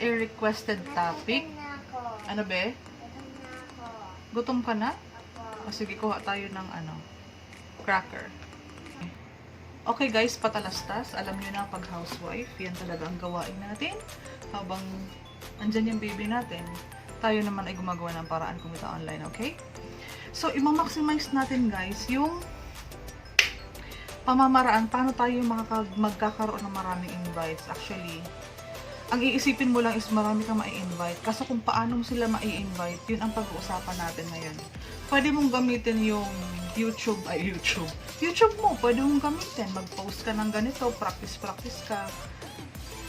a requested topic. Ano be? Gutom ka na? O sige, kuha tayo ng ano, cracker. Okay guys, patalastas. Alam niyo na pag housewife, yan talaga ang gawain natin. Habang andyan yung baby natin, tayo naman ay gumagawa ng paraan kumita online, okay? So, ima-maximize natin guys yung pamamaraan paano tayo magkakaroon ng maraming invites. Actually, ang iisipin mo lang is marami kang mai-invite. Kaso kung paano mo sila mai-invite, yun ang pag-uusapan natin ngayon. Pwede mong gamitin yung YouTube, ay YouTube. YouTube mo, pwede mong gamitin. Mag-post ka ng ganito, practice-practice ka.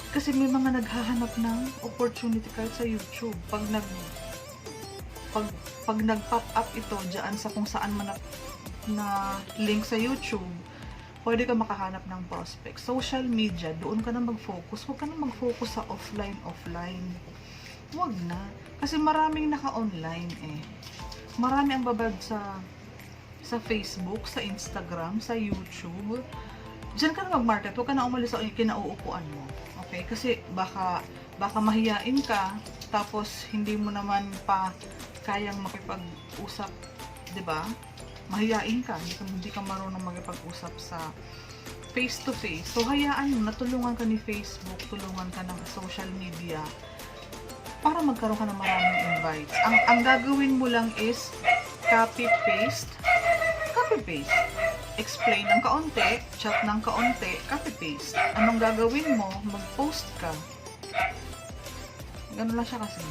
Kasi may mga naghahanap ng opportunity kahit sa YouTube. Pag nag pag, pag nag-pop up ito diyan sa kung saan man na, na link sa YouTube, pwede ka makahanap ng prospect. Social media, doon ka na mag-focus. Huwag ka na mag-focus sa offline, offline. Huwag na. Kasi maraming naka-online eh. Marami ang babad sa sa Facebook, sa Instagram, sa YouTube. Diyan ka na mag-market. Huwag ka na umalis sa kinauupuan mo. Okay? Kasi baka baka mahiyain ka tapos hindi mo naman pa kayang makipag-usap, ba? Mahiyain ka, hindi ka, hindi ka marunong makipag-usap sa face to face. So hayaan mo, natulungan ka ni Facebook, tulungan ka ng social media para magkaroon ka ng maraming invites. Ang ang gagawin mo lang is copy paste, copy paste. Explain ng kaunti, chat ng kaunti, copy paste. Anong gagawin mo? Mag-post ka. Ganun lang siya kasi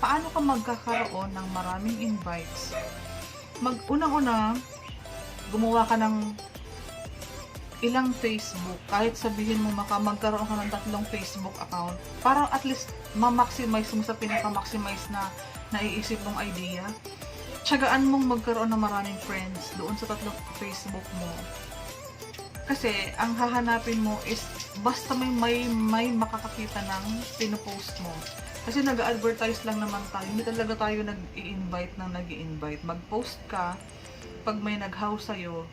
paano ka magkakaroon ng maraming invites? Mag unang-una, gumawa ka ng ilang Facebook, kahit sabihin mo maka magkaroon ka ng tatlong Facebook account, para at least ma-maximize mo sa pinaka-maximize na naiisip mong idea. Tsagaan mong magkaroon ng maraming friends doon sa tatlong Facebook mo. Kasi ang hahanapin mo is basta may may, may makakakita ng pinopost mo. Kasi nag-advertise lang naman tayo. Hindi talaga tayo nag-i-invite ng nag invite Mag-post ka, pag may nag-house sa'yo,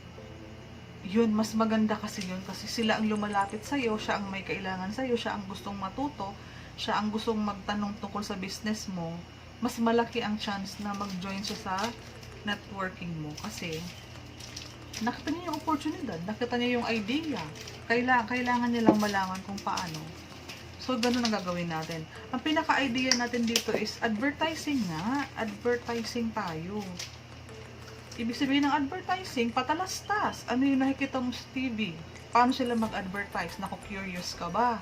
yun, mas maganda kasi yun. Kasi sila ang lumalapit sa'yo, siya ang may kailangan sa'yo, siya ang gustong matuto, siya ang gustong magtanong tungkol sa business mo. Mas malaki ang chance na mag-join siya sa networking mo. Kasi, nakita niya yung opportunity, nakita niya yung idea. Kailangan, kailangan niya lang malaman kung paano. So, ganun ang gagawin natin. Ang pinaka-idea natin dito is advertising nga. Advertising tayo. Ibig sabihin ng advertising, patalastas. Ano yung nakikita mo sa TV? Paano sila mag-advertise? Naku, curious ka ba?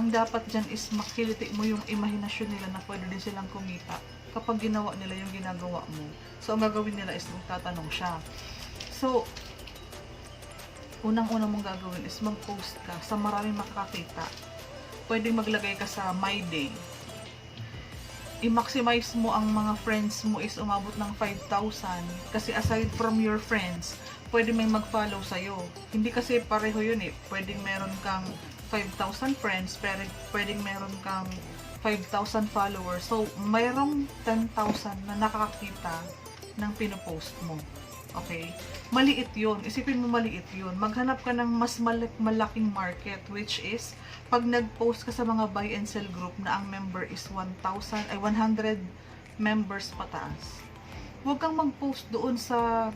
Ang dapat dyan is makiliti mo yung imahinasyon nila na pwede din silang kumita kapag ginawa nila yung ginagawa mo. So, ang gagawin nila is magtatanong siya. So, unang-unang mong gagawin is mag-post ka sa maraming makakakita. Pwedeng maglagay ka sa My Day. I-maximize mo ang mga friends mo is umabot ng 5,000 kasi aside from your friends, pwede may mag-follow sa'yo. Hindi kasi pareho yun eh. Pwedeng meron kang 5,000 friends, pero pwedeng meron kang 5,000 followers. So, mayroong 10,000 na nakakakita ng pinopost mo. Okay? Maliit yun. Isipin mo maliit yun. Maghanap ka ng mas malak- malaking market which is pag nag-post ka sa mga buy and sell group na ang member is 1,000 ay 100 members pataas. Huwag kang mag-post doon sa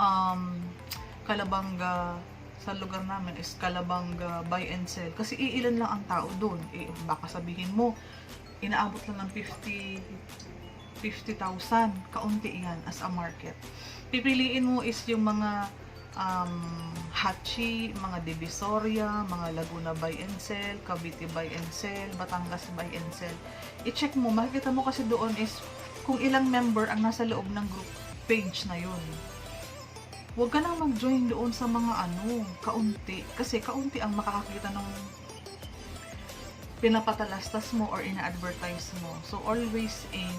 um, Kalabanga sa lugar namin is Kalabanga buy and sell kasi iilan lang ang tao doon. Eh, baka sabihin mo inaabot lang ng 50 50,000. Kaunti yan as a market. Pipiliin mo is yung mga um, Hachi, mga Divisoria, mga Laguna buy and sell, Cavite buy and sell, Batangas buy and sell. I-check mo, makikita mo kasi doon is kung ilang member ang nasa loob ng group page na yun. Huwag ka nang mag-join doon sa mga ano, kaunti. Kasi kaunti ang makakakita ng pinapatalastas mo or ina-advertise mo. So, always aim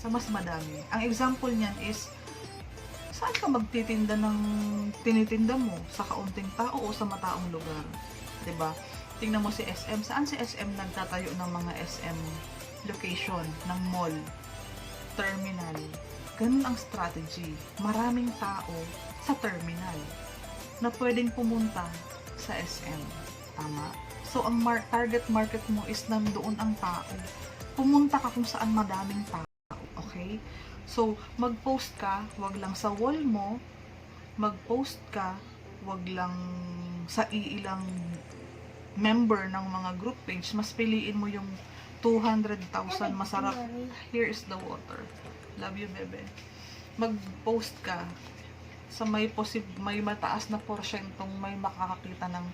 sa mas madami. Ang example niyan is, saan ka magtitinda ng tinitinda mo? Sa kaunting tao o sa mataong lugar? ba? Tingnan mo si SM. Saan si SM nagtatayo ng mga SM location ng mall? Terminal. Ganun ang strategy. Maraming tao sa terminal na pwedeng pumunta sa SM. Tama? So, ang mar- target market mo is nandoon ang tao. Pumunta ka kung saan madaming tao. Okay? So, mag-post ka, wag lang sa wall mo, mag-post ka, wag lang sa iilang member ng mga group page, mas piliin mo yung 200,000 masarap. Here is the water. Love you, bebe. Mag-post ka sa may posib may mataas na porsyentong may makakakita ng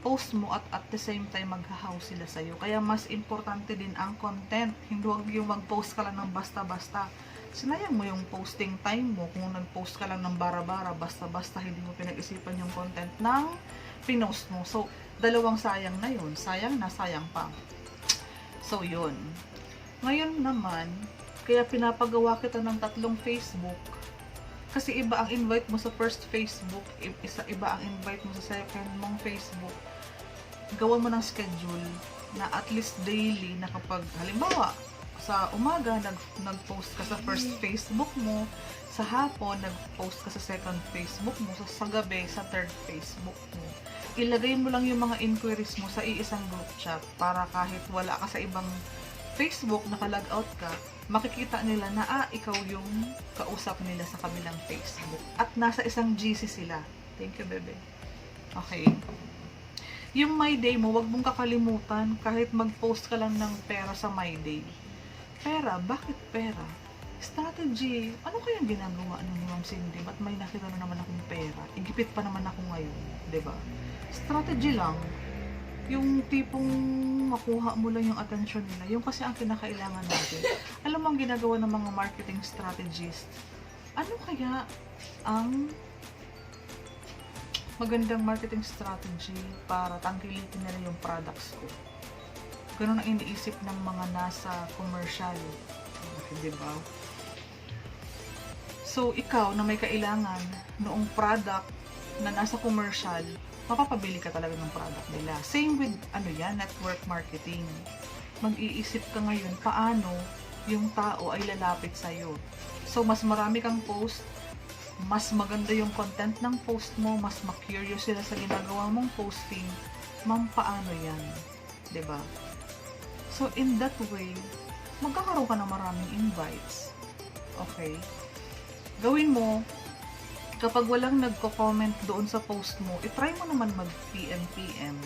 post mo at at the same time maghahaw sila sa'yo. Kaya mas importante din ang content. Hindi wag yung mag-post ka lang ng basta-basta. Sinayang mo yung posting time mo kung nag-post ka lang ng bara-bara, basta-basta, hindi mo pinag-isipan yung content ng pinost mo. So, dalawang sayang na yun. Sayang na, sayang pa. So, yun. Ngayon naman, kaya pinapagawa kita ng tatlong Facebook kasi iba ang invite mo sa first Facebook, isa iba ang invite mo sa second mong Facebook. Gawan mo ng schedule na at least daily na kapag halimbawa sa umaga nag nag-post ka sa first Facebook mo, sa hapon nag-post ka sa second Facebook mo, sa, sa gabi sa third Facebook mo. Ilagay mo lang yung mga inquiries mo sa iisang group chat para kahit wala ka sa ibang Facebook, naka-log out ka, makikita nila na ah, ikaw yung kausap nila sa kabilang Facebook. At nasa isang GC sila. Thank you, bebe. Okay. Yung My Day mo, wag mong kakalimutan kahit mag-post ka lang ng pera sa My Day. Pera? Bakit pera? Strategy. Ano kayang ginagawa ng Ma'am Cindy? Ba't may nakita na naman akong pera? Igipit pa naman ako ngayon. ba? Strategy lang yung tipong makuha mo lang yung attention nila, yung kasi ang kinakailangan natin. Alam mo ang ginagawa ng mga marketing strategist, ano kaya ang magandang marketing strategy para tangkilikin nila yung products ko? Ganun ang iniisip ng mga nasa commercial. Di ba? So, ikaw na may kailangan noong product na nasa commercial, mapapabili ka talaga ng product nila. Same with, ano yan, network marketing. Mag-iisip ka ngayon, paano yung tao ay lalapit sa'yo. So, mas marami kang post, mas maganda yung content ng post mo, mas ma-curious sila sa ginagawa mong posting, ma'am, paano yan? ba? So, in that way, magkakaroon ka ng maraming invites. Okay? Gawin mo, kapag walang nagko-comment doon sa post mo, itry mo naman mag-PM-PM.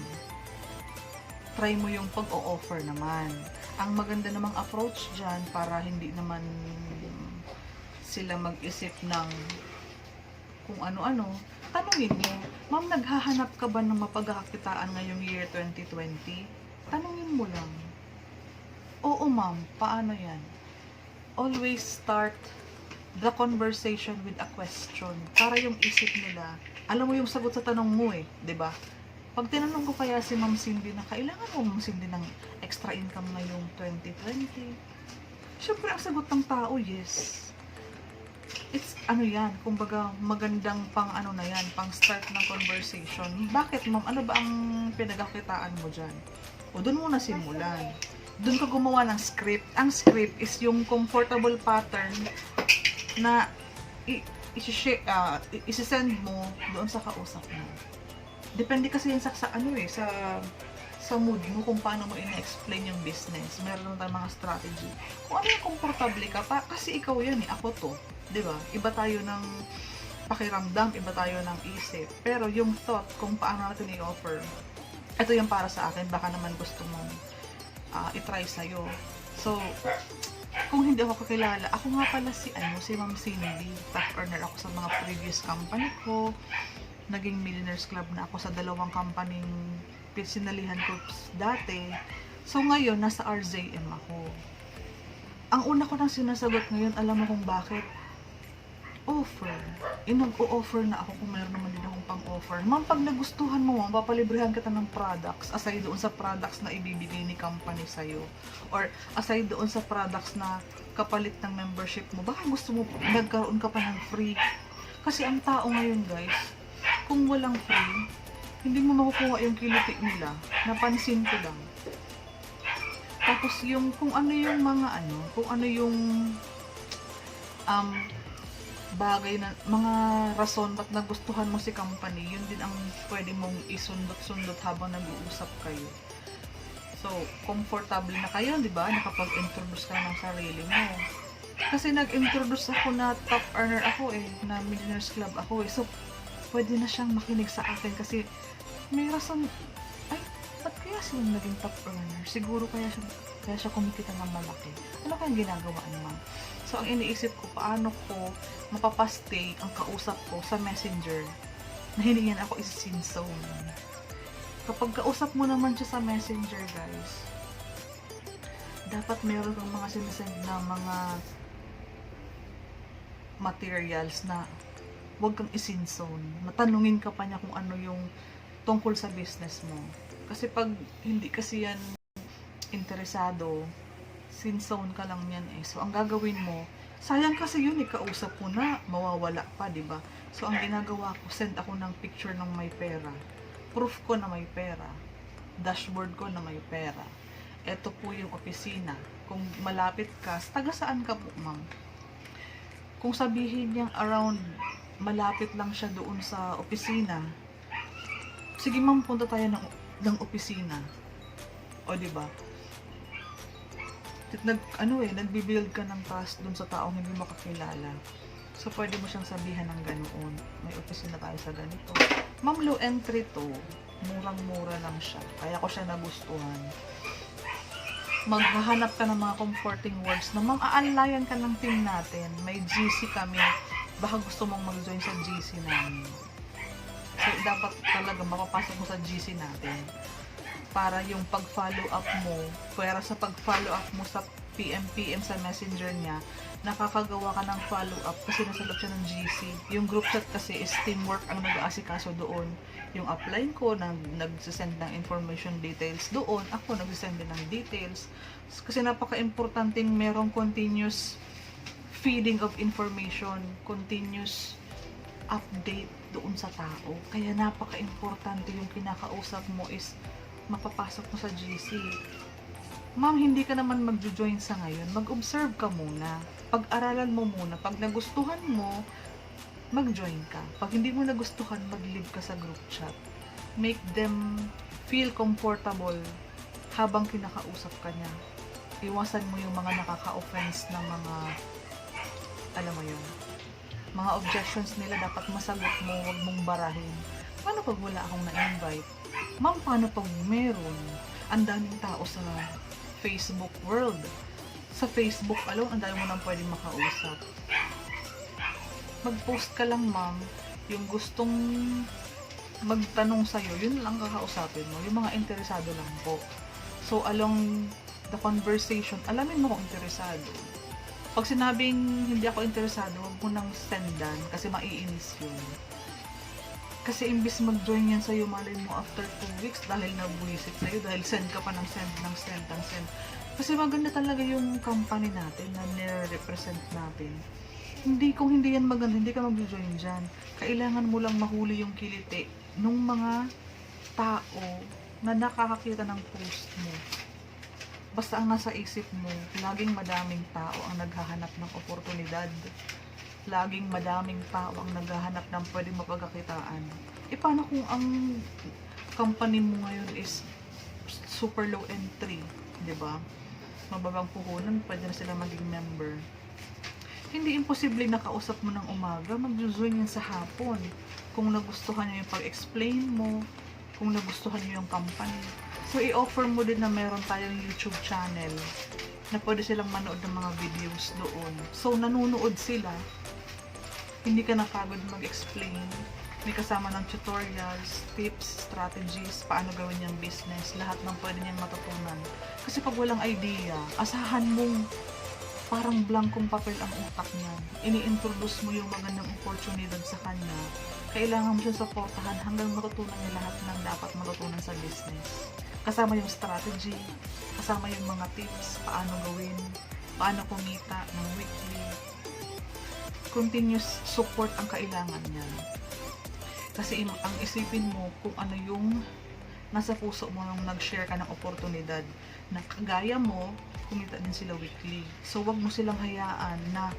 Try mo yung pag-o-offer naman. Ang maganda namang approach dyan para hindi naman sila mag-isip ng kung ano-ano, tanungin mo, ma'am, naghahanap ka ba ng mapagkakakitaan ngayong year 2020? Tanungin mo lang. Oo, ma'am, paano yan? Always start the conversation with a question para yung isip nila, alam mo yung sagot sa tanong mo eh, 'di ba? Pag tinanong ko kaya si Ma'am Cindy na kailangan mo Ma'am Cindy ng extra income ngayong 2020. Syempre ang sagot ng tao, yes. It's ano yan, kumbaga magandang pang ano na yan, pang start ng conversation. Bakit ma'am, ano ba ang pinagkakitaan mo dyan? O doon muna simulan. Doon ka gumawa ng script. Ang script is yung comfortable pattern na ah, isi-send mo doon sa kausap mo. Depende kasi yan sa, sa ano eh, sa sa mood mo kung paano mo ina-explain yung business. Meron tayong mga strategy. Kung ano yung komportable ka pa, kasi ikaw yan eh, ako to. ba? Iba tayo ng pakiramdam, iba tayo ng isip. Pero yung thought kung paano natin i-offer, ito yung para sa akin, baka naman gusto mong ah, i-try sa'yo. So, kung hindi ako kakilala, ako nga pala si, ano, si Ma'am Cindy. Top earner ako sa mga previous company ko. Naging Millionaires Club na ako sa dalawang company sinalihan ko dati. So, ngayon, nasa RZM ako. Ang una ko nang sinasagot ngayon, alam mo kung bakit? Offer. Eh, nag-o-offer na ako kung mayroon naman din pang-offer. Ma'am, pag nagustuhan mo, ma'am, papalibrihan kita ng products aside doon sa products na ibibigay ni company sa'yo. Or aside doon sa products na kapalit ng membership mo, baka gusto mo nagkaroon ka pa ng free. Kasi ang tao ngayon, guys, kung walang free, hindi mo makukuha yung kiliti nila. Napansin ko lang. Tapos yung, kung ano yung mga ano, kung ano yung, um, bagay na, mga rason ba't nagustuhan mo si company, yun din ang pwede mong isundot-sundot habang nag-uusap kayo. So, comfortable na kayo, di ba? Nakapag-introduce ka ng sarili mo. Kasi nag-introduce ako na top earner ako eh, na Millionaires Club ako eh. So, pwede na siyang makinig sa akin kasi may rason, ay, ba't kaya siya naging top earner? Siguro kaya siya, kaya siya kumikita ng malaki. Ano kaya ginagawa niya? So, ang iniisip ko, paano ko mapapastay ang kausap ko sa messenger na hindi yan ako is-sin zone. Kapag kausap mo naman siya sa messenger, guys, dapat meron kang mga sinesend na mga materials na huwag kang isin zone. Matanungin ka pa niya kung ano yung tungkol sa business mo. Kasi pag hindi kasi yan interesado, sin zone ka lang yan eh. So, ang gagawin mo, sayang kasi yun eh, kausap mo na, mawawala pa, di ba? So, ang ginagawa ko, send ako ng picture ng may pera. Proof ko na may pera. Dashboard ko na may pera. Ito po yung opisina. Kung malapit ka, taga saan ka po, ma'am? Kung sabihin niyang around, malapit lang siya doon sa opisina, sige ma'am, punta tayo ng, ng opisina. O, di ba? Nag ano eh, nagbi-build ka ng trust dun sa taong hindi mo kakilala. So, pwede mo siyang sabihan ng ganoon. May opisina tayo sa ganito. Ma'am, low entry to. Murang-mura lang siya. Kaya ko siya nagustuhan. Maghahanap ka ng mga comforting words na ma'am, aanlayan ka ng team natin. May GC kami. Baka gusto mong mag-join sa GC namin. So, dapat talaga mapapasok mo sa GC natin para yung pag-follow up mo, pwera sa pag-follow up mo sa PM-PM sa messenger niya, nakakagawa ka ng follow up kasi nasa loob siya ng GC. Yung group chat kasi is teamwork ang nag-aasikaso doon. Yung upline ko, nag nagsisend ng information details doon. Ako, nagsisend din ng details. Kasi napaka-importanting merong continuous feeding of information, continuous update doon sa tao. Kaya napaka-importante yung kinakausap mo is mapapasok mo sa GC. Ma'am, hindi ka naman mag-join sa ngayon. Mag-observe ka muna. Pag-aralan mo muna. Pag nagustuhan mo, mag-join ka. Pag hindi mo nagustuhan, mag-leave ka sa group chat. Make them feel comfortable habang kinakausap ka niya. Iwasan mo yung mga nakaka-offense na mga, alam mo yun, mga objections nila dapat masagot mo, wag mong barahin. Paano pag wala akong na-invite? Ma'am, paano pag meron? Ang daming tao sa Facebook world. Sa Facebook alone, ang dami mo nang pwedeng makausap. Mag-post ka lang, ma'am, yung gustong magtanong sa'yo, yun lang kakausapin mo. Yung mga interesado lang po. So, along the conversation, alamin mo kung interesado. Pag sinabing hindi ako interesado, huwag mo nang sendan kasi maiinis yun. Kasi imbis mag-join yan sa'yo, malay mo after 2 weeks dahil nabwisit sa'yo, dahil send ka pa ng send, ng send, ng send. Kasi maganda talaga yung company natin na nire-represent natin. Hindi, kung hindi yan maganda, hindi ka mag-join dyan. Kailangan mo lang mahuli yung kiliti nung mga tao na nakakakita ng post mo. Basta ang nasa isip mo, laging madaming tao ang naghahanap ng oportunidad laging madaming tao ang naghahanap ng pwedeng mapagkakitaan. E paano kung ang company mo ngayon is super low entry, di ba? Mababang puhunan, pwede na sila maging member. Hindi imposible nakausap mo ng umaga, mag-join yan sa hapon. Kung nagustuhan niyo yung pag-explain mo, kung nagustuhan niyo yung company. So, i-offer mo din na meron tayong YouTube channel na pwede silang manood ng mga videos doon. So, nanonood sila hindi ka napagod mag-explain. May kasama ng tutorials, tips, strategies, paano gawin yung business, lahat ng pwede niyang matutunan. Kasi pag walang idea, asahan mong parang blankong papel ang utak niya. Ini-introduce mo yung magandang oportunidad sa kanya. Kailangan mo siya supportahan hanggang matutunan niya lahat ng dapat matutunan sa business. Kasama yung strategy, kasama yung mga tips, paano gawin, paano kumita ng weekly, continuous support ang kailangan niya. Kasi ang isipin mo kung ano yung nasa puso mo nung nag-share ka ng oportunidad na kagaya mo, kumita din sila weekly. So, wag mo silang hayaan na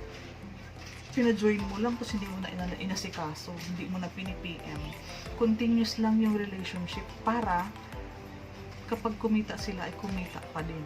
pina-join mo lang tapos hindi mo na ina- inasikaso, hindi mo na pini-PM. Continuous lang yung relationship para kapag kumita sila ay kumita pa din.